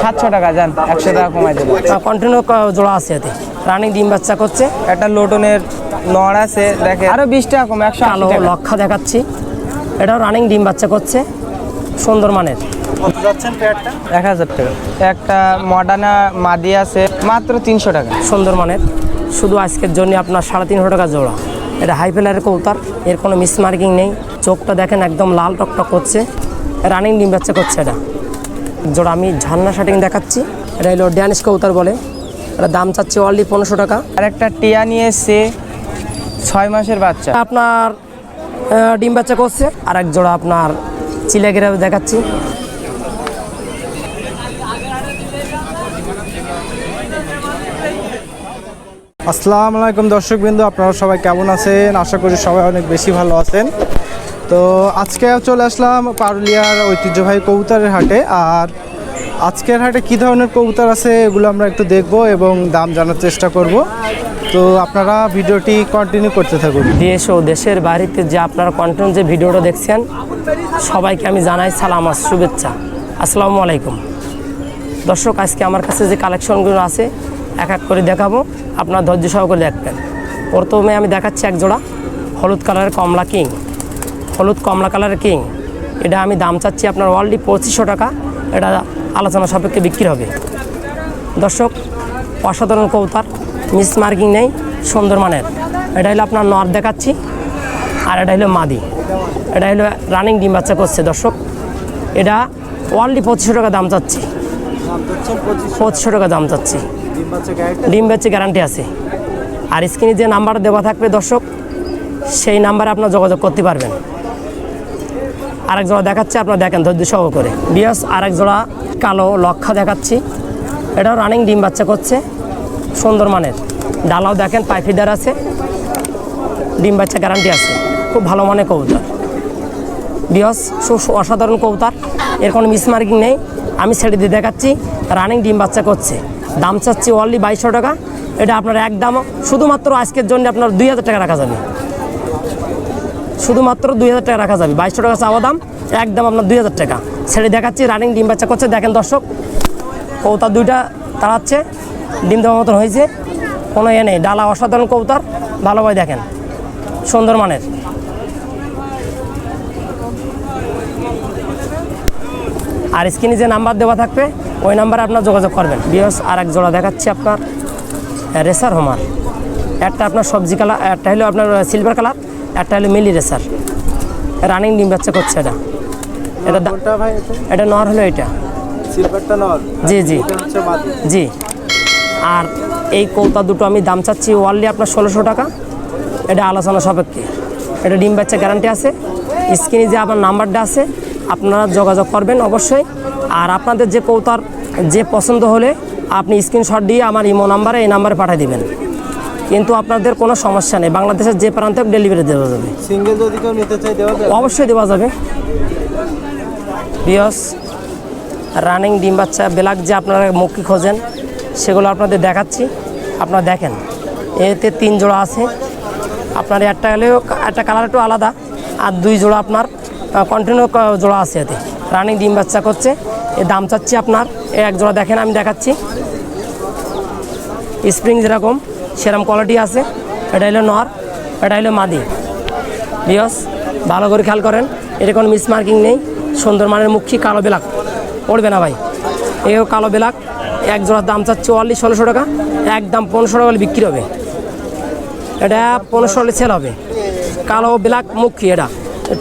সাতশো টাকা যান একশো টাকা কমাই দেবো। কন্টিনিউ জোড়া আছে এতে। রানিং ডিম বাচ্চা করছে। একটা লোটনের নড় আছে দেখে। আরও বিশ টাকা কম একশো আশি কালো লক্ষা দেখাচ্ছি। এটাও রানিং ডিম বাচ্চা করছে। সুন্দর মানের। কত যাচ্ছেন পেয়ারটা এক হাজার টাকা। একটা মডার্না মাদি আছে মাত্র তিনশো টাকা। সুন্দর মানের। শুধু আজকের জন্য আপনার সাড়ে তিনশো টাকা জোড়া। এটা হাই ফেলারের কৌতার এর কোনো মিস মার্কিং নেই। চোখটা দেখেন একদম লাল টকটক করছে। রানিং ডিম বাচ্চা করছে এটা। জোড়া আমি ঝর্ণা শাটিং দেখাচ্ছি এটা হলো ড্যানিশ কৌতার বলে। এটা দাম চাচ্ছে অনলি পনেরোশো টাকা। আর একটা টিয়া নিয়ে এসছে ছয় মাসের বাচ্চা। আপনার ডিম বাচ্চা করছে। আর এক জোড়া আপনার চিলেগেরা দেখাচ্ছি। আসসালামু আলাইকুম দর্শক বিন্দু আপনারা সবাই কেমন আছেন? আশা করি সবাই অনেক বেশি ভালো আছেন। তো আজকে চলে আসলাম পারুলিয়ার ঐতিহ্যবাহী কবুতরের হাটে, আর আজকের হাটে কী ধরনের কবুতর আছে এগুলো আমরা একটু দেখব এবং দাম জানার চেষ্টা করব। তো আপনারা ভিডিওটি কন্টিনিউ করতে থাকুন। দেশ ও দেশের বাড়িতে যে আপনারা কন্টেন্ট যে ভিডিওটা দেখছেন, সবাইকে আমি জানাই সালাম আর শুভেচ্ছা। আসসালামু আলাইকুম। দর্শক, আজকে আমার কাছে যে কালেকশনগুলো আছে, এক এক করে দেখাবো। আপনার ধৈর্য সহকারে দেখবেন। প্রথমে আমি দেখাচ্ছি এক জোড়া হলুদ কালারের কমলা কিং। হলুদ কমলা কালারের কিং। এটা আমি দাম চাচ্ছি আপনার অলরেডি পঁচিশশো টাকা। এটা আলোচনা সাপেক্ষে বিক্রি হবে। দর্শক, অসাধারণ কৌতার মিস মার্কিং নেই, সুন্দর মানের। এটা হলো আপনার নর দেখাচ্ছি। আর এটা হলো মাদি। এটা হলো রানিং ডিম বাচ্চা করছে দর্শক। এটা ওয়ানলি পঁচিশশো টাকা দাম চাচ্ছি। পঁচিশশো টাকা দাম চাচ্ছি। ডিম বাচ্চা গ্যারান্টি আছে। আর স্ক্রিনে যে নাম্বার দেওয়া থাকবে দর্শক, সেই নাম্বারে আপনার যোগাযোগ করতে পারবেন। আরেক জোড়া দেখাচ্ছি, আপনারা দেখেন ধৈর্য সহ করে বিয়াস, আরেক জোড়া কালো লক্ষা দেখাচ্ছি। এটাও রানিং ডিম বাচ্চা করছে, সুন্দর মানের। ডালাও দেখেন পাইফিদার আছে। ডিম বাচ্চা গ্যারান্টি আছে। খুব ভালো মানের কবুতর। বিয়স অসাধারণ কবুতর। এর কোনো মিসমার্কিং নেই। আমি ছেড়ে দিয়ে দেখাচ্ছি রানিং ডিম বাচ্চা করছে। দাম চাচ্ছি অনলি বাইশশো টাকা। এটা আপনার একদম শুধুমাত্র আজকের জন্য আপনার দুই হাজার টাকা রাখা যাবে। শুধুমাত্র দুই হাজার টাকা রাখা যাবে। বাইশশো টাকা চাওয়া দাম, একদম আপনার দুই হাজার টাকা। ছেড়ে দেখাচ্ছি রানিং ডিম বাচ্চা করছে, দেখেন দর্শক। কৌতার দুইটা তাড়াচ্ছে, ডিম দেওয়ার মতন হয়েছে। কোনো এ নেই, ডালা অসাধারণ কৌতার ভালোভাবে দেখেন, সুন্দর মানের। আর স্ক্রিনে যে নাম্বার দেওয়া থাকবে, ওই নাম্বারে আপনার যোগাযোগ করবেন। বিয়স আর এক জোড়া দেখাচ্ছি আপনার, রেসার হোমার। একটা আপনার সবজি কালার, একটা হলো আপনার সিলভার কালার। একটা হলো মিলি রেসার। রানিং ডিম বাচ্চা করছে এটা। এটা এটা? নর হলো এটা। সিলভারটা নর? জি জি। জি। আর এই কৌতা দুটো আমি দাম চাচ্ছি ওয়ানলি আপনার ষোলোশো টাকা। এটা আলোচনা সাপেক্ষে। এটা ডিম বাচ্চা গ্যারান্টি আছে। স্ক্রিনে যে আপনার নাম্বারটা আছে আপনারা যোগাযোগ করবেন অবশ্যই। আর আপনাদের যে কৌতার যে পছন্দ হলে আপনি স্ক্রিনশট দিয়ে আমার ইমো নাম্বারে এই নাম্বারে পাঠিয়ে দিবেন। কিন্তু আপনাদের কোনো সমস্যা নেই। বাংলাদেশের যে প্রান্তে ডেলিভারি দেওয়া যাবে। সিঙ্গেল যদি কেউ নিতে চাই দেওয়া যাবে? অবশ্যই দেওয়া যাবে। বিয়স রানিং ডিম বাচ্চা ব্ল্যাক যে আপনারা মুখি খোঁজেন সেগুলো আপনাদের দেখাচ্ছি। আপনারা দেখেন এতে তিন জোড়া আছে। আপনার একটা হলেও একটা কালার একটু আলাদা আর দুই জোড়া আপনার কন্টিনিউ জোড়া আছে এতে। রানিং ডিম বাচ্চা করছে এ দাম চাচ্ছি আপনার এক জোড়া দেখেন আমি দেখাচ্ছি। স্প্রিং যেরকম সেরকম কোয়ালিটি আছে। এটা হলো নর, এটা হলো মাদি। বিয়স ভালো করে খেয়াল করেন, এটা কোনো মিস মার্কিং নেই, সুন্দর মানের মুখী কালো বেলাক। পড়বে না ভাই। এও কালো বেলাক, এক জোড়ার দাম চার চুয়াল্লিশ, ষোলোশো টাকা, এক দাম পনেরোশো টাকা হলে বিক্রি হবে। এটা পনেরোশো হলে সেল হবে। কালো ব্ল্যাক মুখী এটা।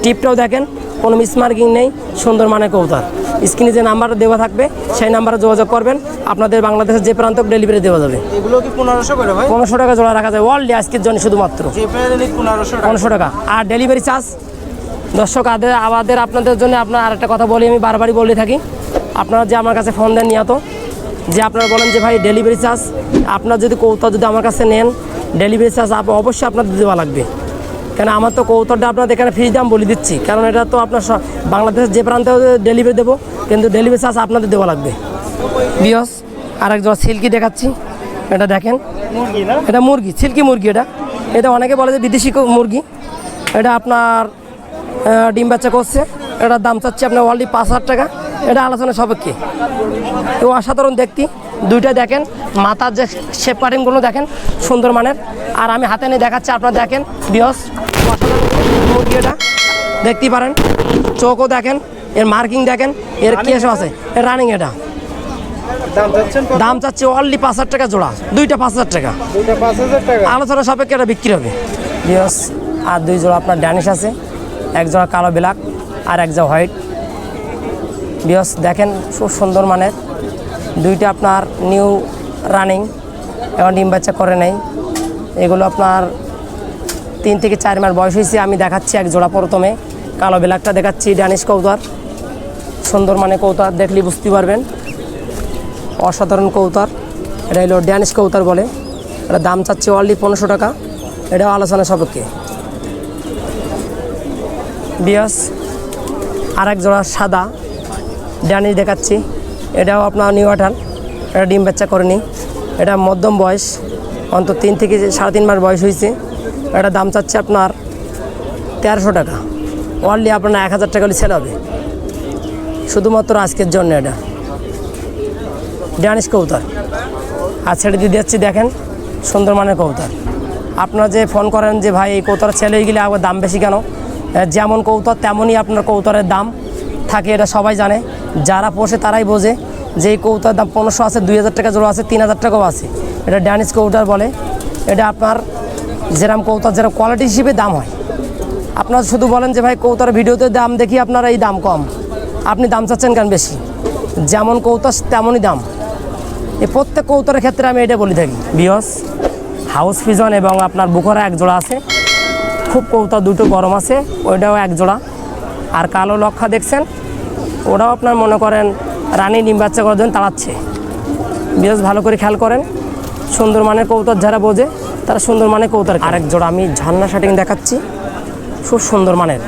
টিপটাও দেখেন কোনো মিস মার্কিং নেই সুন্দর মানের কৌতার স্ক্রিনে যে নাম্বার দেওয়া থাকবে সেই নাম্বারে যোগাযোগ করবেন আপনাদের বাংলাদেশের যে প্রান্ত ডেলিভারি দেওয়া যাবে। এগুলো কি পনেরোশো করে ভাই? পনেরোশো টাকা জোড়া রাখা যায় ওয়ার্ল্ডে আজকের জন্য শুধুমাত্র। পনেরোশো টাকা। আর ডেলিভারি চার্জ? দর্শক আদের আমাদের আপনাদের জন্য আপনার আরেকটা কথা বলি আমি বারবারই বলে থাকি। আপনারা যে আমার কাছে ফোন দেন নিহত যে আপনারা বলেন যে ভাই ডেলিভারি চার্জ আপনার যদি কৌতা যদি আমার কাছে নেন ডেলিভারি চার্জ অবশ্যই আপনাদের দেওয়া লাগবে। কেন আমার তো কৌতরটা আপনাদের এখানে ফ্রি দাম বলে দিচ্ছি। কারণ এটা তো আপনার বাংলাদেশের যে প্রান্তে ডেলিভারি দেবো কিন্তু ডেলিভারি চার্জ আপনাদের দেওয়া লাগবে। বিয়স আর আরেকজন সিল্কি দেখাচ্ছি। এটা দেখেন। এটা মুরগি সিল্কি মুরগি এটা। এটা অনেকে বলে যে বিদেশি মুরগি। এটা আপনার ডিম বাচ্চা করছে। এটার দাম চাচ্ছে আপনার অলরেডি পাঁচ হাজার টাকা। এটা আলোচনা সাপেক্ষে। তো অসাধারণ দেখতি। দুইটা দেখেন মাথার যে শেপ কাটিংগুলো দেখেন সুন্দর মানের। আর আমি হাতে নিয়ে দেখাচ্ছি আপনারা দেখেন বিহস মুরগি এটা। দেখতেই পারেন চোখও দেখেন এর মার্কিং দেখেন এর কি এসব আছে? এর রানিং এটা। দাম চাচ্ছে অনলি পাঁচ হাজার টাকা জোড়া দুইটা পাঁচ হাজার টাকা। আলোচনা সাপেক্ষে এটা বিক্রি হবে। বিয়স আর দুই জোড়া আপনার ড্যানিশ আছে এক জোড়া কালো ব্ল্যাক আর এক জোড়া হোয়াইট বিয়স দেখেন খুব সুন্দর মানের। দুইটা আপনার নিউ রানিং এখন ডিম বাচ্চা করে নেই। এগুলো আপনার তিন থেকে চার মাস বয়স হয়েছে, আমি দেখাচ্ছি এক জোড়া প্রথমে। কালো ব্ল্যাকটা দেখাচ্ছি ড্যানিশ কৌতার। সুন্দর মানে কৌতার দেখলে বুঝতে পারবেন। অসাধারণ কৌতার। এটা হলো ড্যানিশ কৌতার বলে। এটা দাম চাচ্ছে অনলি পনেরোশো টাকা। এটাও আলোচনা সাপেক্ষে। বিয়াস আর এক জোড়া সাদা। ড্যানিশ দেখাচ্ছি। এটাও আপনার নিউ আঠাল এটা ডিম বাচ্চা করেনি। এটা মধ্যম বয়স, অন্তত তিন থেকে সাড়ে তিন মাস বয়স হয়েছে। এটা দাম চাচ্ছে আপনার তেরোশো টাকা। অনলি আপনার এক হাজার টাকা সেল হবে। শুধুমাত্র আজকের জন্য এটা। ড্যানিশ কৌতার আর ছেড়ে দিয়ে দিচ্ছি, দেখেন, সুন্দর মানের কৌতার আপনারা যে ফোন করেন যে, ভাই, এই কৌতার ছেলে হয়ে গেলে আবার দাম বেশি কেন? যেমন কৌতার তেমনই আপনার কৌতারের দাম থাকে, এটা সবাই জানে। যারা পোষে তারাই বোঝে যে এই কৌতার দাম পনেরোশো আছে, দুই হাজার টাকা জোড়া আছে, তিন হাজার টাকাও আছে। এটা ড্যানিশ কৌতার বলে। এটা আপনার যেরকম কৌতার যেরকম কোয়ালিটি হিসেবে দাম হয়। আপনারা শুধু বলেন যে ভাই কৌতার ভিডিওতে দাম দেখি আপনার এই দাম কম। আপনি দাম চাচ্ছেন কেন বেশি? যেমন কৌতার তেমনই দাম। এই প্রত্যেক কৌতরের ক্ষেত্রে আমি এটা বলে থাকি। বিয়স হাউস পিজন এবং আপনার বুকরা এক জোড়া আছে। খুব কৌতা দুটো গরম আছে, ওইটাও এক জোড়া। আর কালো লক্ষা দেখছেন ওটাও আপনার মনে করেন রানী ডিম বাচ্চা করার জন্য তাড়াচ্ছে। বিয়স ভালো করে খেয়াল করেন। সুন্দর মানের কৌতর যারা বোঝে, তারা সুন্দর মানের কৌতর আরেক জোড়া আমি ঝর্ণা শাটিং দেখাচ্ছি। খুব সুন্দর মানের।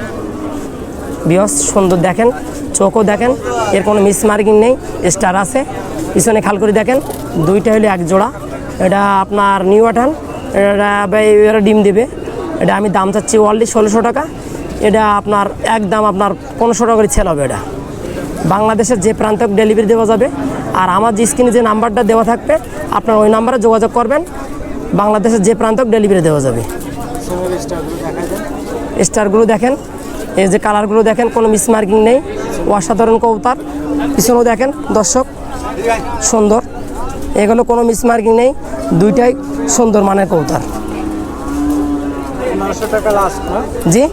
বিয়স সুন্দর দেখেন, চোখও দেখেন, এর কোনো মিস মার্কিং নেই, স্টার আছে। পিছনে খাল করে দেখেন, দুইটা হলে এক জোড়া। এটা আপনার নিউ আঠান, এটা এরা ডিম দেবে। এটা আমি দাম চাচ্ছি অনলি ষোলোশো টাকা। এটা আপনার একদম আপনার পনেরোশো টাকা করে ছেল হবে এটা। বাংলাদেশের যে প্রান্ত ডেলিভারি দেওয়া যাবে আর আমার যে স্ক্রিনে যে নাম্বারটা দেওয়া থাকবে আপনার ওই নাম্বারে যোগাযোগ করবেন বাংলাদেশের যে প্রান্ত ডেলিভারি দেওয়া যাবে। স্টারগুলো দেখেন এই যে কালারগুলো দেখেন কোনো মিসমার্কিং নেই অসাধারণ কৌতার পিছনেও দেখেন দর্শক সুন্দর। এগুলো কোনো মিসমার্কিং নেই দুইটাই সুন্দর মানের কৌতার জি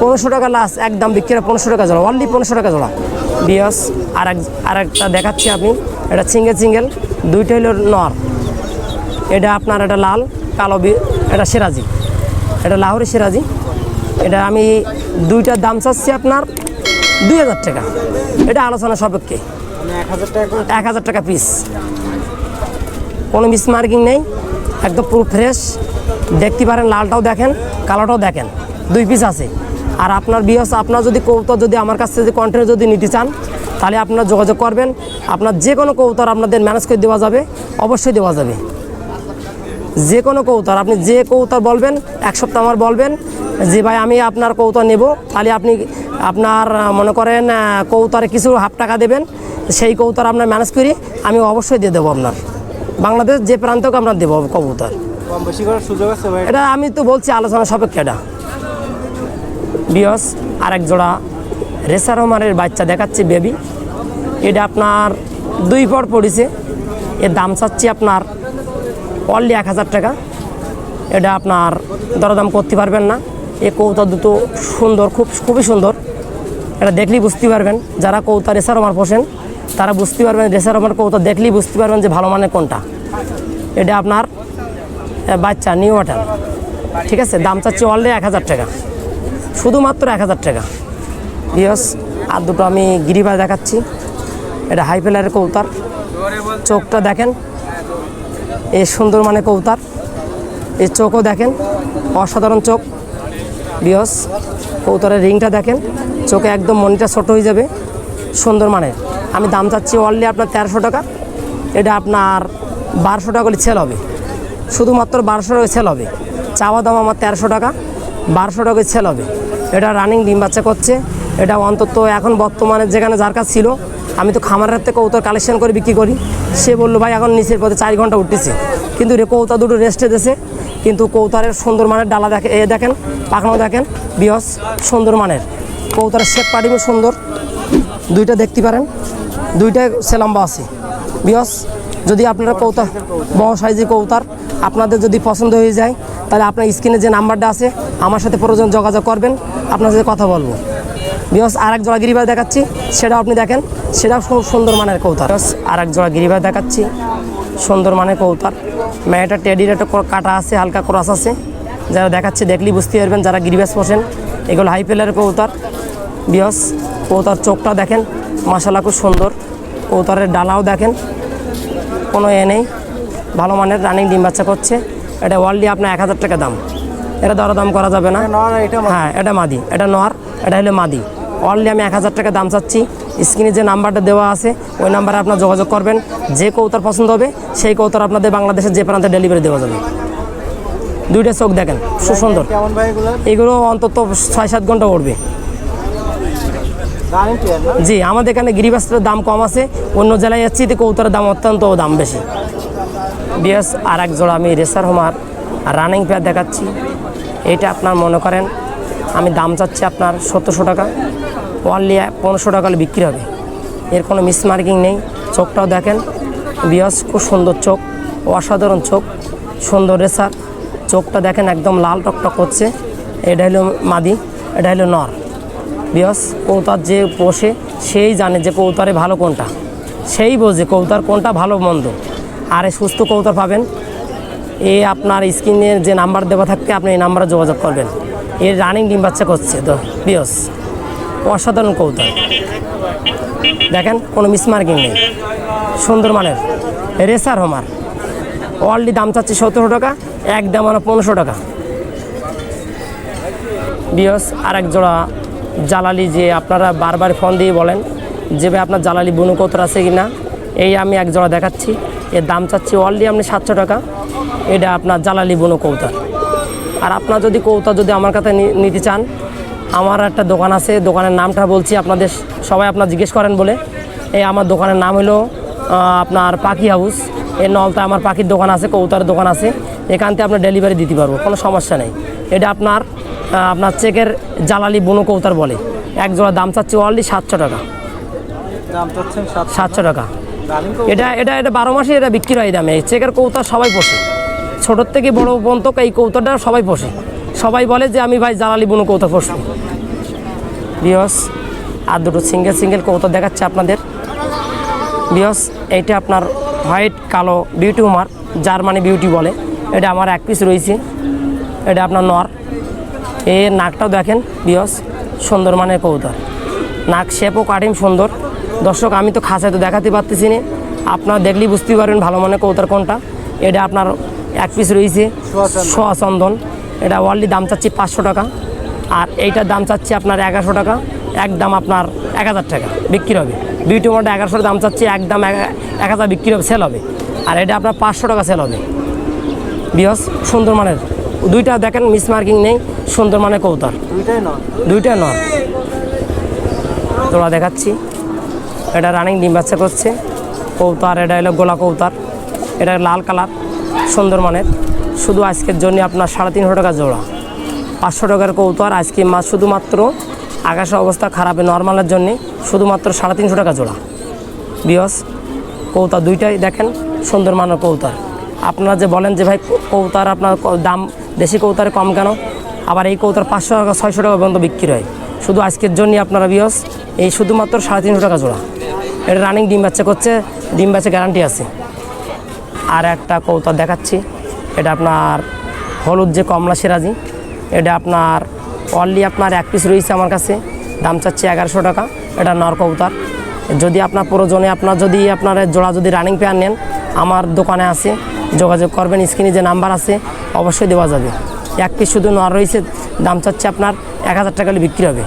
পনেরোশো টাকা লাস্ট একদম বিক্রি পনেরোশো টাকা জোড়া অনলি পনেরোশো টাকা জোড়া। বিয়স আর এক আর একটা দেখাচ্ছি আপনি এটা সিঙ্গেল সিঙ্গেল, দুইটা হলো নর। এটা আপনার এটা লাল, কালো এটা সিরাজি। এটা লাহোরি সিরাজি। এটা আমি দুইটার দাম চাচ্ছি আপনার দুই হাজার টাকা। এটা আলোচনা টাকা এক হাজার টাকা পিস কোনো মিস মার্কিং নেই, একদম পুরো ফ্রেশ দেখতে পারেন, লালটাও দেখেন, কালোটাও দেখেন। দুই পিস আছে। আর আপনার বিয়স আপনার যদি কৌতর যদি আমার কাছ থেকে কন্টেন্ট যদি নিতে চান তাহলে আপনারা যোগাযোগ করবেন। আপনার যে কোনো কৌতর আপনাদের ম্যানেজ করে দেওয়া যাবে অবশ্যই দেওয়া যাবে। যে কোনো কৌতর আপনি যে কৌতর বলবেন এক সপ্তাহ আমার বলবেন যে ভাই আমি আপনার কৌতর নেব। তাহলে আপনি আপনার মনে করেন কৌতরে কিছু হাফ টাকা দেবেন সেই কৌতর আপনার ম্যানেজ করি আমি অবশ্যই দিয়ে দেবো আপনার। বাংলাদেশ যে প্রান্তকে আপনার দেবো কবুতর। এটা আমি তো বলছি আলোচনা সাপেক্ষে এটা। বিয়স, আরেক জোড়া রেসার রহমানের বাচ্চা দেখাচ্ছি বেবি। এটা আপনার দুই পর পড়েছে। এর দাম চাচ্ছি আপনার অনলি এক হাজার টাকা। এটা আপনার দরদাম করতে পারবেন না। এ কৌতা দুটো সুন্দর, খুব, খুবই সুন্দর। এটা দেখলেই বুঝতে পারবেন, যারা কৌতা রেসার রহমার পোষেন, তারা বুঝতে পারবেন রেসার রহমার কৌতা দেখলেই বুঝতে পারবেন যে ভালো মানের কোনটা। এটা আপনার বাচ্চা নিউ ওয়াটার ঠিক আছে, দাম চাচ্ছি অনলি এক হাজার টাকা। শুধুমাত্র এক হাজার টাকা। বিয়স আর দুটো আমি গিরিবাজ দেখাচ্ছি। এটা হাই ফেলারের কৌতার চোখটা দেখেন। এ সুন্দর মানে কৌতার এই চোখও দেখেন। অসাধারণ চোখ। বিয়স কৌতারের রিংটা দেখেন। চোখে একদম মনিটা ছোট হয়ে যাবে। সুন্দর মানের। আমি দাম চাচ্ছি অনলি আপনার তেরোশো টাকা। এটা আপনার বারোশো টাকা করে সেল হবে। শুধুমাত্র বারোশো টাকা সেল হবে। চাওয়া দাম আমার তেরোশো টাকা। বারোশো টাকা সেল হবে। এটা রানিং ডিম বাচ্চা করছে। এটা অন্তত এখন বর্তমানে যেখানে যার কাছে ছিল, আমি তো খামারের থেকে কৌতার কালেকশন করে বিক্রি করি। সে বলল, ভাই, এখন নিচের পথে চার ঘণ্টা উঠতেছে। কিন্তু রে কৌতা দুটো রেস্টে দিয়েছে। কিন্তু কৌতারের সুন্দর মানের ডালা দেখে, এ দেখেন, পাখনাও দেখেন, বিহস সুন্দর মানের। কৌতারের শেপ পাটিও সুন্দর। দুইটা দেখতে পারেন দুইটাই সেলাম্বা আছে। বিহস, যদি আপনারা কৌতার বড় সাইজের কৌতার আপনাদের যদি পছন্দ হয়ে যায়, তাহলে আপনার স্ক্রিনে যে নাম্বারটা আছে আমার সাথে প্রয়োজন যোগাযোগ করবেন, আপনার সাথে কথা বলব। বিকজ আর এক জোড়া গিরিবাজ দেখাচ্ছি, সেটাও আপনি দেখেন, সেটাও খুব সুন্দর মানের কৌতার। আর এক জোড়া গিরিবাস দেখাচ্ছি, সুন্দর মানের কৌতার। মেয়েটা টেডির একটা কাটা আছে, হালকা ক্রস আছে। যারা দেখাচ্ছে দেখলেই বুঝতে পারবেন, যারা গিরিবাজ পোষেন, এগুলো হাই পেলারের কৌতার। বিহস কৌতার চোখটা দেখেন মাসালা খুব সুন্দর। কৌতারের ডালাও দেখেন, কোনো এ নেই। ভালো মানের রানিং ডিম বাচ্চা করছে। এটা ওয়ার্ল্ডলি আপনার এক হাজার টাকা দাম। এটা দরদাম করা যাবে না। হ্যাঁ এটা মাদি। এটা নোয়ার এটা হলো মাদি। অনলি আমি এক হাজার টাকা দাম চাচ্ছি। স্ক্রিনে যে নাম্বারটা দেওয়া আছে ওই নাম্বারে আপনার যোগাযোগ করবেন। যে কৌতার পছন্দ হবে সেই কৌতার আপনাদের বাংলাদেশের যে প্রান্তে ডেলিভারি দেওয়া যাবে। দুইটা চোখ দেখেন সুন্দর কেমন এগুলো? অন্তত ছয় সাত ঘণ্টা উঠবে জি আমাদের এখানে গিরিবাসের দাম কম আছে। অন্য জেলায় যাচ্ছি তো কৌতারের দাম অত্যন্ত দাম বেশি। বিএস আর এক জোড়া আমি রেসার হোমার রানিং পেয়ার দেখাচ্ছি। এটা আপনার মনে করেন, আমি দাম চাচ্ছি আপনার সতেরোশো টাকা। ওয়ানলি পনেরোশো টাকা বিক্রি হবে। এর কোনো মিসমার্কিং নেই। চোখটাও দেখেন, বিয়স খুব সুন্দর চোখ, অসাধারণ চোখ, সুন্দর রেসার। চোখটা দেখেন একদম লাল টকটক করছে। এটা হলো মাদি, এটা হলো নর। বিয়স, কৌতার যে পোষে, সেই জানে যে কৌতারে ভালো কোনটা। সেই বোঝে কৌতার কোনটা ভালো মন্দ। আর সুস্থ কৌতার পাবেন এ আপনার স্ক্রিনের যে নাম্বার দেওয়া থাকবে, আপনি এই নাম্বারে যোগাযোগ করবেন। এর রানিং ডিম বাচ্চা করছে, তো বিয়স অসাধারণ কৌতার দেখেন, কোনো মিসমার্কিং নেই। সুন্দর মানের। রেসার হোমার অলরেডি দাম চাচ্ছে সতেরো টাকা, এক দাম মানে পনেরোশো টাকা। বিয়স আর এক জোড়া জালালি যে আপনারা বারবার ফোন দিয়ে বলেন যে, ভাই, আপনার জালালি বুনু কৌতর আছে কি না এই আমি এক জোড়া দেখাচ্ছি। এর দাম চাচ্ছি অলরেডি আপনি সাতশো টাকা। এটা আপনার জ্বালালি বুনু কৌতার আর আপনার যদি কৌতার যদি আমার কাছে নিতে চান আমার একটা দোকান আছে দোকানের নামটা বলছি আপনাদের সবাই আপনার জিজ্ঞেস করেন বলে। এই আমার দোকানের নাম হলো আপনার পাখি হাউস। এর নলতা আমার পাখির দোকান আছে কৌতার দোকান আছে। এখান থেকে আপনার ডেলিভারি দিতে পারব কোনো সমস্যা নেই। এটা আপনার আপনার চেকের জ্বালালি বুনো কৌতার বলে। এক জোড়া দাম চাচ্ছি অলরেডি সাতশো টাকা। দাম চাচ্ছেন সাতশো টাকা। এটা এটা এটা বারো মাসে এটা বিক্রি হয় দামে। চেকের কৌতার সবাই পোষে। ছোটোর থেকে বড় পর্যন্ত এই কৌতাটা সবাই পোষে। সবাই বলে যে আমি ভাই জালালি বুনো কৌতা পোষবো। বিয়স আর দুটো সিঙ্গেল সিঙ্গেল কৌতা দেখাচ্ছে আপনাদের। বিয়স এইটা আপনার হোয়াইট, কালো বিউটি উমার জার্মানি বিউটি বলে। এটা আমার এক পিস রয়েছে। এটা আপনার নর। এর নাকটাও দেখেন বিয়স সুন্দর মানের কৌতার নাক শেপও কাটিং সুন্দর। দর্শক আমি তো খাঁচায় তো দেখাতে পারতেছি না। আপনারা দেখলেই বুঝতে পারবেন ভালো মানের কৌতার কোনটা। এটা আপনার এক পিস রয়েছে সোয়া চন্দন। এটা ওয়ার্ল্ডলি দাম চাচ্ছি পাঁচশো টাকা। আর এইটার দাম চাচ্ছি আপনার এগারোশো টাকা। এক দাম আপনার এক হাজার টাকা বিক্রি হবে। বিউটি মোটা এগারোশো দাম চাচ্ছি এক দাম এক হাজার বিক্রি হবে সেল হবে। আর এটা আপনার পাঁচশো টাকা সেল হবে। বিহস সুন্দর মানের। দুইটা দেখেন মিস মার্কিং নেই সুন্দর মানের কৌতার দুইটাই নয় দুইটা নয় তোরা দেখাচ্ছি। এটা রানিং ডিম বাচ্চা করছে। কৌতার এটা হলো গোলা কৌতার এটা লাল কালার, সুন্দর মানের। শুধু আজকের জন্য আপনার সাড়ে তিনশো টাকা জোড়া। পাঁচশো টাকার কৌতার আজকে মাছ শুধুমাত্র আকাশের অবস্থা খারাপে নর্মালের জন্যে শুধুমাত্র সাড়ে তিনশো টাকা জোড়া। বিয়স কৌতার দুইটাই দেখেন, সুন্দর মানের কৌতার আপনারা যে বলেন যে ভাই কৌতার আপনার দাম দেশি কৌতারে কম কেন? আবার এই কৌতার পাঁচশো টাকা ছয়শো টাকা পর্যন্ত বিক্রি হয়। শুধু আজকের জন্যই আপনারা বিয়স এই শুধুমাত্র সাড়ে তিনশো টাকা জোড়া। এটা রানিং ডিম বাচ্চা করছে, ডিম বাচ্চা গ্যারান্টি আছে। আর একটা কৌতার দেখাচ্ছি, এটা আপনার হলুদ যে কমলা সিরাজি, এটা আপনার অনলি আপনার এক পিস রয়েছে আমার কাছে, দাম চাচ্ছে এগারোশো টাকা, এটা নর কৌতার যদি আপনার প্রয়োজনে আপনার যদি আপনার জোড়া যদি রানিং পেয়ার নেন, আমার দোকানে আছে, যোগাযোগ করবেন, স্ক্রিনে যে নাম্বার আছে, অবশ্যই দেওয়া যাবে। এক পিস শুধু নর রয়েছে, দাম চাচ্ছে আপনার এক হাজার টাকা বিক্রি হবে।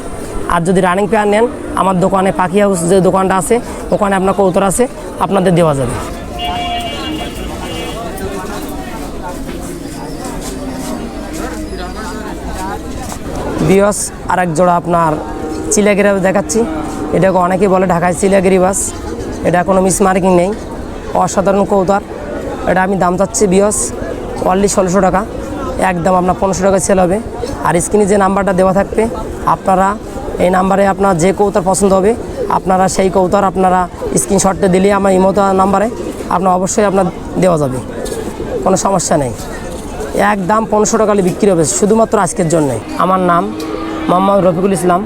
আর যদি রানিং পেয়ার নেন, আমার দোকানে পাখি হাউস যে দোকানটা আছে, ওখানে আপনার কৌতর আছে, আপনাদের দেওয়া যাবে। বিয়স আর এক জোড়া আপনার চিলাগেরা দেখাচ্ছি। এটাকে অনেকেই বলে ঢাকায় সিলাগিরি বাস এটা কোনো মিস মার্কিং নেই, অসাধারণ কৌতার এটা আমি দাম চাচ্ছি বিয়স অনলি ষোলোশো টাকা। একদম আপনার পনেরোশো টাকা সেল হবে। আর স্ক্রিনে যে নাম্বারটা দেওয়া থাকবে, আপনারা এই নাম্বারে আপনার যে কৌতার পছন্দ হবে, আপনারা সেই কৌতার আপনারা স্ক্রিনশটটা দিলে আমার ইমতো নাম্বারে আপনার অবশ্যই আপনার দেওয়া যাবে। কোনো সমস্যা নেই। একদম পনেরোশো টাকা বিক্রি হবে, শুধুমাত্র আজকের জন্যে। আমার নাম মোহাম্মদ রফিকুল ইসলাম।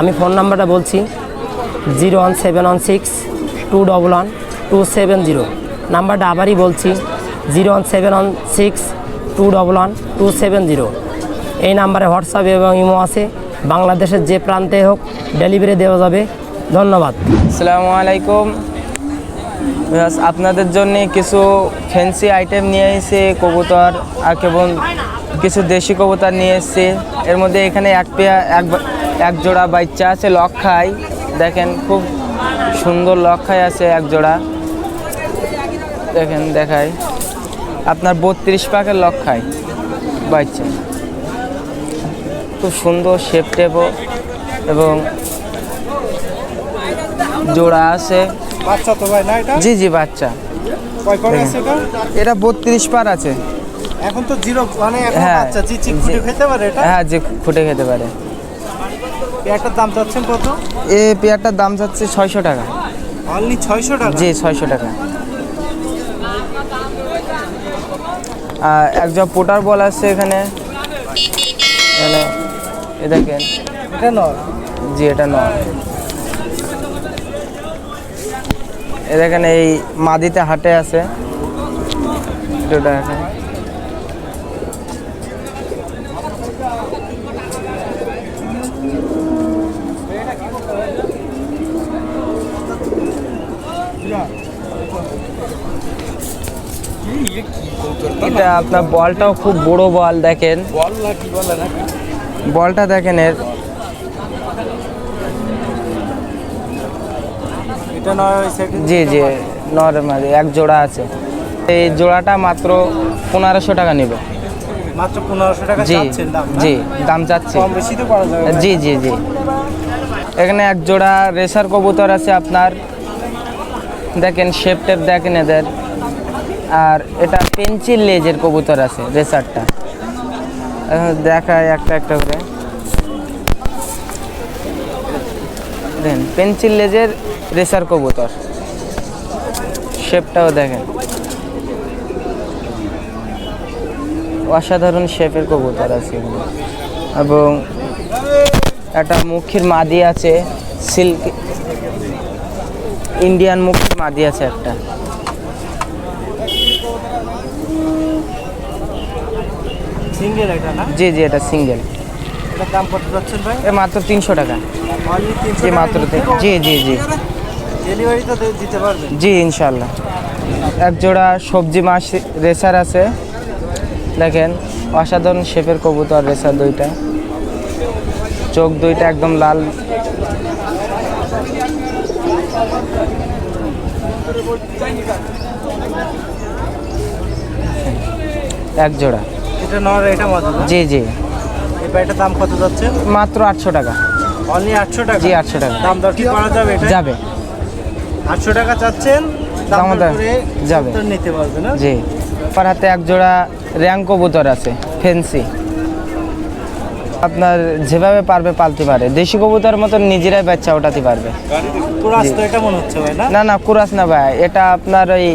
আমি ফোন নাম্বারটা বলছি, zero one seven one six two double one two seven zero. নাম্বারটা আবারই বলছি, zero one seven one six two double one two seven zero. এই নাম্বারে হোয়াটসঅ্যাপ এবং ইমো আছে। বাংলাদেশের যে প্রান্তে হোক ডেলিভারি দেওয়া যাবে। ধন্যবাদ। আসসালামু আলাইকুম। আপনাদের জন্য কিছু ফ্যান্সি আইটেম নিয়ে এসেছি, কবুতর, আর কেবল কিছু দেশি কবুতর নিয়ে এসেছি। এর মধ্যে এখানে এক পেয়া, এক এক জোড়া বাচ্চা আছে লক্ষায় দেখেন, খুব সুন্দর লক্ষায় আছে, এক জোড়া। দেখেন, দেখাই। আপনার বত্রিশ পাকের লক্ষায় বাচ্চা। খুব সুন্দর শেপ টেপও এবং জোড়া আছে। বাচ্চা তো ভাই না এটা? জি জি বাচ্চা। কয় করে আছে এটা? এটা বত্রিশ পার আছে। এখন তো জিরো মানে এখন হ্যাঁ। বাচ্চা চিচি ফুটে জি। খেতে পারে এটা? হ্যাঁ যে খুঁটে খেতে পারে। পেয়ারটার দাম চাচ্ছেন কত? এ পেয়ারটার দাম যাচ্ছে ছয়শো টাকা। অনলি ছয়শো টাকা? জি ছয়শো টাকা। আর একজন পোটার বল আছে এখানে। এখানে এ দেখেন। এটা নয় জি এটা নয় এ দেখেন এই মাদিতে হাটে আছে। দেখেন। এটা আপনার বলটাও খুব বড় বল দেখেন। বল না কি বলে না। বলটা দেখেন এর। জি জি নর্মাল এক জোড়া আছে। এই জোড়াটা মাত্র পনেরোশো টাকা নেবে। মাত্র পনেরোশো টাকা জি? জি দাম চাচ্ছি। কম বেশি তো করা যাবে জি জি জি। এখানে এক জোড়া রেসার কবুতর আছে আপনার। দেখেন শেপ টেপ দেখেন এদের। আর এটা পেন্সিল লেজের কবুতর আছে রেসারটা। দেখায় একটা একটা করে। দেখেন পেন্সিল লেজের রেসার কবুতর। শেপটাও দেখেন। অসাধারণ শেপের কবুতর আছে এবং একটা মুখের মাদি আছে সিল্ক ইন্ডিয়ান মুখের মাদি আছে একটা। সিঙ্গেল এটা না? জি জি এটা সিঙ্গেল এটার দাম কত যাচ্ছেন ভাই? এ মাত্র তিনশো টাকা। জি মাত্র জি জি জি। ডেলিভারি তো দিতে পারবেন। জি ইনশাল্লাহ এক জোড়া সবজি মাছ রেসার আছে। দেখেন অসাধারণ শেপের কবুতর রেসার দুইটা। চোখ দুইটা একদম লাল। এক জোড়া। এটা নয় এটা জি জি। এই দাম কত যাচ্ছে? মাত্র আটশো টাকা। অনলি আটশো টাকা? জি আটশো টাকা। দাম দর কি করা যাবে এটা যাবে। আটশো টাকা চাচ্ছেন দাম দর যাবে। নিতে পারবে না? জি। আমার হাতে এক জোড়া র্যাং কবুতর আছে ফেন্সি। আপনার যেভাবে পারবে পালতে পারে। দেশি কবুতর মতন নিজেরাই বাচ্চা ওঠাতে পারবে পুরো আস্ত এটা মনে হচ্ছে ভাই না? না না কুরাস না ভাই। এটা আপনার ওই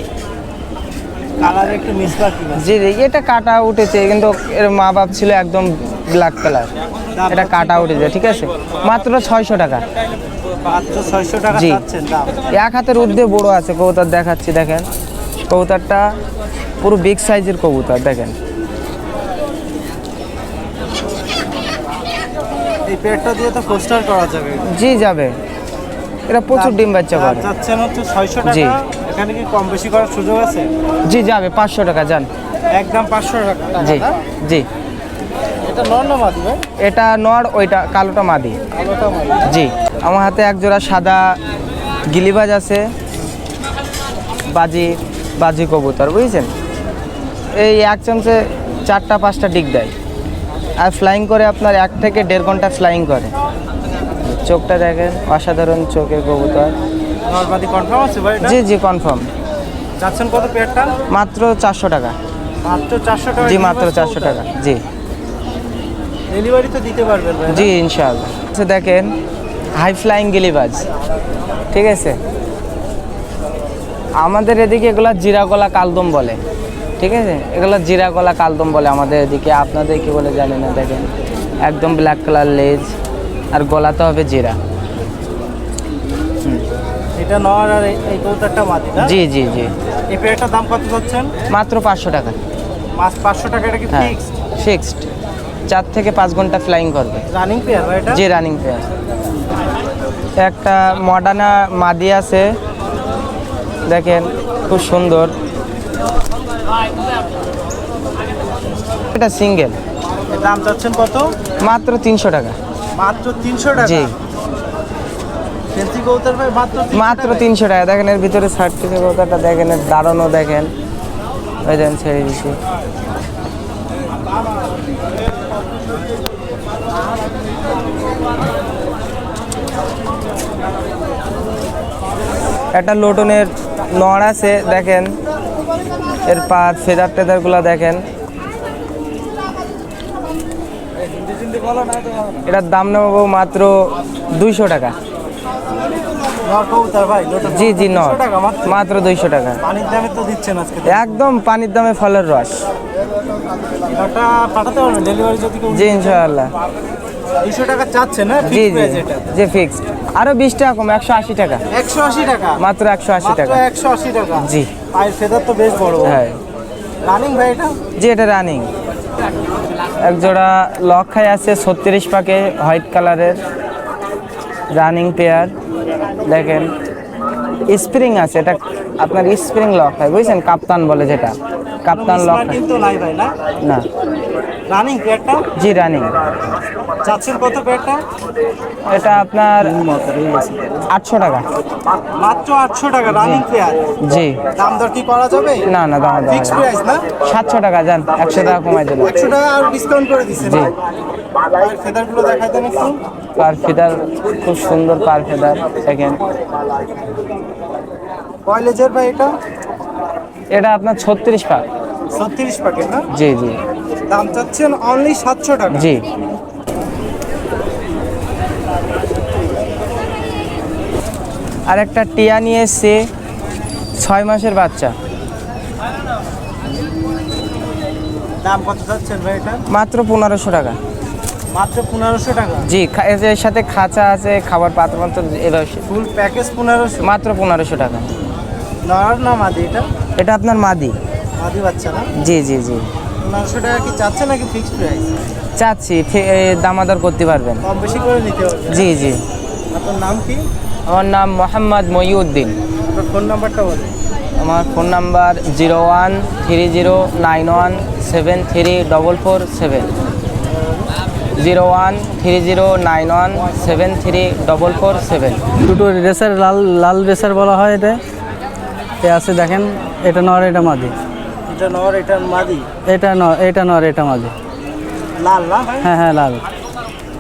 কালার একটু মিসবাক কি জি জি, এটা কাটা উঠেছে কিন্তু এর মা বাপ ছিল একদম ব্ল্যাক কালার এটা কাটা উঠেছে ঠিক আছে? মাত্র ছয়শো টাকা। জি। এক হাতের ঊর্ধ্বে বড় আছে কবুতর দেখাচ্ছি দেখেন। কবুতরটা পুরো বিগ সাইজের কবুতর দেখেন। এই পেটটা দিয়ে তো পোস্টার করা যাবে। জি যাবে। এটা প্রচুর ডিম বাচ্চা করে। চাচ্ছেন হচ্ছে ছয়শো জি। এখানে কি কম বেশি করার সুযোগ আছে? জি যাবে পাঁচশো টাকা যান। একদম পাঁচশো টাকা। জি জি। এটা নর না মাদি ভাই? এটা নর ওইটা কালোটা মাদি। আলোটা মাদি। জি আমার হাতে এক জোড়া সাদা গিলিবাজ আছে। বাজি বাজি কবুতর বুঝছেন? এই এক চামচে চারটা পাঁচটা ডিক দেয়। আর ফ্লাইং করে আপনার এক থেকে দেড় ঘণ্টা ফ্লাইং করে। চোখটা দেখেন অসাধারণ চোখের কবুতর। নর্মাদি কনফার্ম আছে ভাই জি জি কনফার্ম চাচ্ছেন কত পেয়ারটা? মাত্র চারশো টাকা। মাত্র চারশো টাকা জি মাত্র চারশো টাকা জি। ডেলিভারি তো দিতে পারবেন জি ইনশাআল্লাহ। আচ্ছা দেখেন হাই ফ্লাইং গিলিবাজ ঠিক আছে? আমাদের এদিকে এগুলা জিরা গলা কালদম বলে ঠিক আছে? এগুলো জিরা গলা কালদম বলে আমাদের এদিকে। আপনাদের কি বলে জানি না দেখেন। একদম ব্ল্যাক কালার লেজ। আর গলাতে হবে জিরা। এটা নর আর এই- মাটি না? জি জি জি। এই পেয়ারটার দাম কত যাচ্ছেন? মাত্র পাঁচশো টাকা। পাঁচ পাঁচশো টাকা এটা কি হ্যাঁ ফিক্সড ফিক্সড চার থেকে পাঁচ ঘণ্টা ফ্লাইং করবে। রানিং পেয়ার এটা? জি রানিং পেয়ার একটা মডার্না মাদি আছে। দেখেন খুব সুন্দর। এটা সিঙ্গেল দাম চাচ্ছেন কত? মাত্র তিনশো টাকা। মাত্র তিনশো টাকা? জি। মাত্র 300 মাত্র টাকায়? তিনশো টাকা। দেখেন এর ভিতরে সার্টিফিকেটটা দেখেন এর দাঁড়ানো দেখেন। ওই দেন ছেড়ে দিছি। একটা লোটনের নড় আছে দেখেন। এর পার ফেদার টেদারগুলো দেখেন। এটার দাম নেব মাত্র দুইশো টাকা। জি জি 300 নট টাকা মাত্র? দুইশো টাকা। একদম পানির দামে ফলের রস। জি ইনশাআল্লাহ। দুশো টাকা জি জি জি ফিক্সড আরও বিশ টাকা কম একশো আশি টাকা। একশো আশি টাকা? মাত্র একশো আশি টাকা। একশো আশি টাকা? জি। পায়ের ফেদার তো বেশ বড়। হ্যাঁ। রানিং ভাই এটা? জি এটা রানিং এক জোড়া লক্ষাই আছে, ছত্রিশ পাকে, হোয়াইট কালারের রানিং পেয়ার। দেখেন, স্প্রিং আছে, এটা আপনার স্প্রিং লক হয় বুঝছেন? কাপ্তান বলে যেটা। কাপ্তান লক কিন্তু নাই ভাই না? না। রানিং পেয়ারটা জি রানিং চাচ্ছেন কত পেয়ারটা এটা আপনার আটশো টাকা। মাত্র আটশো টাকা রানিং পেয়ার জি। দাম দর কি করা যাবে? না না দাম ফিক্স প্রাইস না। সাতশো টাকা যান একশো টাকা কমাই দেবো একশো টাকা আর ডিসকাউন্ট করে দিচ্ছেন জি। ফেদারগুলো দেখাই দেন একটু। পার ফিদার খুব সুন্দর পার ফিদার দেখেন কয়লেজের ভাই এটা? এটা আপনার ছত্রিশ পাক ছত্রিশ প্যাকেট না? জি জি। দাম চাচ্ছেন অনলি সাতশো টাকা। জি। আর একটা টিয়া নিয়ে এসছে ছয় মাসের বাচ্চা। দাম কত চাচ্ছেন ভাই এটা? মাত্র পনেরোশো টাকা। মাত্র পনেরোশো টাকা? জি এর সাথে খাঁচা আছে খাবার পাত্র এভাবে ফুল প্যাকেজ পনেরোশো? মাত্র পনেরোশো টাকা। নর না মাদি এটা? এটা আপনার মাদি। মাদি বাচ্চা না? জি জি জি। পনেরোশো টাকা কি চাচ্ছে নাকি ফিক্সড প্রাইস চাচ্ছি ফি- দামাদার করতে পারবেন। কম বেশি করে নিতে হবে। জি জি। আপনার নাম কি? আমার নাম মোহাম্মদ মহিউদ্দিন আপনার ফোন নাম্বারটা বলুন। আমার phone number zero one three zero nine one seven three double four seven. Zero one three zero nine one seven three double four seven. দুটো রেসার লাল লাল রেসার বলা হয় এটা। এ আছে দেখেন এটা নর এটা মাদি। এটা নর এটা মাদি? এটা ন এটা নর এটা মাদি। লাল না ভাই? হ্যাঁ হ্যাঁ লাল।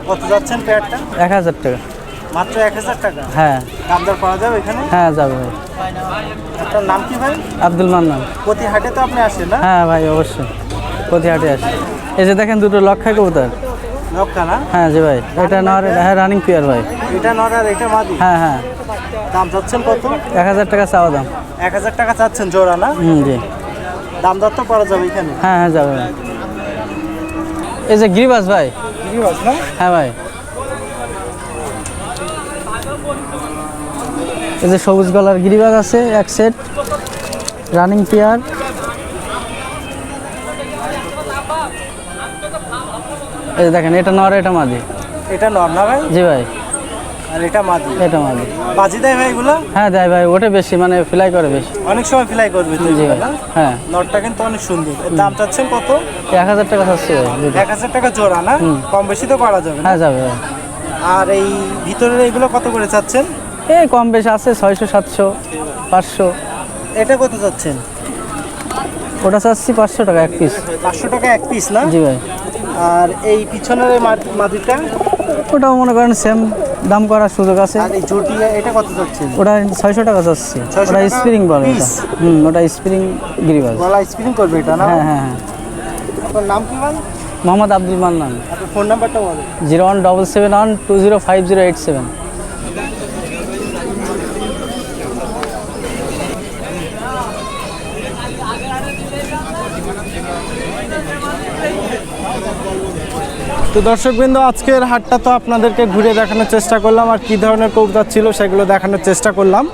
কত যাচ্ছেন পেয়ারটা? এক হাজার টাকা। মাত্র এক হাজার টাকা? হ্যাঁ। দাম দর পাওয়া যাবে এখানে? হ্যাঁ যাবে ভাই। আপনার নাম কি ভাই? আব্দুল মান্নান। প্রতি হাটে তো আপনি আসেন না? হ্যাঁ ভাই অবশ্যই। প্রতিহাটে আসে। এই যে দেখেন দুটো লক্ষায় কবুতর। লক্কা না? হ্যাঁ জি ভাই। এটা নর হ্যাঁ রানিং পিয়ার ভাই। এটা নর আর এটা মাদি? হ্যাঁ হ্যাঁ। দাম চাচ্ছেন কত? এক হাজার টাকা চাওয়া দাম। এক হাজার টাকা চাচ্ছেন জোড়া না? জি। দাম দর তো করা যাবে এখানে? হ্যাঁ হ্যাঁ যাবে। এই যে গিরিবাস ভাই। না? হ্যাঁ ভাই। এই যে সবুজ গলার গিরিবাজ আছে এক সেট। Running pair. এই যে দেখেন এটা নর এটা মাদি। এটা নর না ভাই? জি ভাই। আর এটা মাদি। এটা মাদি। বাজি দেয় ভাই এগুলো? হ্যাঁ দেয় ভাই ওটা বেশি মানে ফ্লাই করে বেশি। অনেক সময় ফ্লাই করবে তো জি হ্যাঁ। নটটা কিন্তু অনেক সুন্দর। দাম চাচ্ছেন কত? এক হাজার টাকা চাচ্ছি এক হাজার টাকা জোড়া না? কম বেশি তো করা যাবে হ্যাঁ যাবে আর এই ভিতরের এগুলো কত করে চাচ্ছেন? এই কম বেশি আছে ছয়শো সাতশো পাঁচশো। এটা কত চাচ্ছেন? ওটা চাচ্ছি পাঁচশো টাকা এক পিস পাঁচশো টাকা এক পিস না? জি ভাই। আর এই পিছনের মাদ- ওটাও মনে করেন সেম দাম করার সুযোগ আছে। আর এই জটিয়া এটা কত যাচ্ছে? ওটা ছয়শো টাকা যাচ্ছে। ওটা স্প্রিং বলে ওটা হুম ওটা স্প্রিং গিরিবাজ স্প্রিং করবে এটা না? হ্যাঁ হ্যাঁ হ্যাঁ। আপনার নাম কি বল মোহাম্মদ আব্দুল মান্নান। আপনার ফোন নাম্বারটা বলো। Zero one double seven one two zero five zero eight seven. তো দর্শকবৃন্দ, আজকের হাটটা তো আপনাদেরকে ঘুরে দেখানোর চেষ্টা করলাম, আর কী ধরনের কবুতর ছিল সেগুলো দেখানোর চেষ্টা করলাম।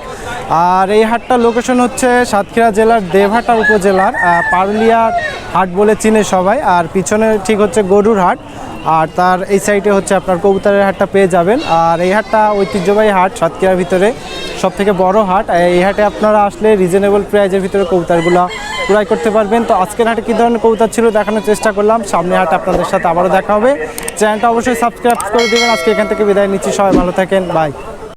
আর এই হাটটা লোকেশন হচ্ছে সাতক্ষীরা জেলার দেবহাটা উপজেলার পারুলিয়া হাট বলে চিনে সবাই, আর পিছনে ঠিক হচ্ছে গরুর হাট, আর তার এই সাইডে হচ্ছে আপনার কবুতরের হাটটা পেয়ে যাবেন। আর এই হাটটা ঐতিহ্যবাহী হাট, সাতক্ষীরার ভিতরে সব থেকে বড় হাট। এই হাটে আপনারা আসলে রিজনেবল প্রাইজের ভিতরে কবুতরগুলো ক্রয় করতে পারবেন। তো আজকের হাটে কী ধরনের কবুতর ছিল দেখানোর চেষ্টা করলাম। সামনে হাটে আপনাদের সাথে আবারও দেখা হবে। চ্যানেলটা অবশ্যই সাবস্ক্রাইব করে দেবেন। আজকে এখান থেকে বিদায় নিচ্ছি। সবাই ভালো থাকেন। বাই।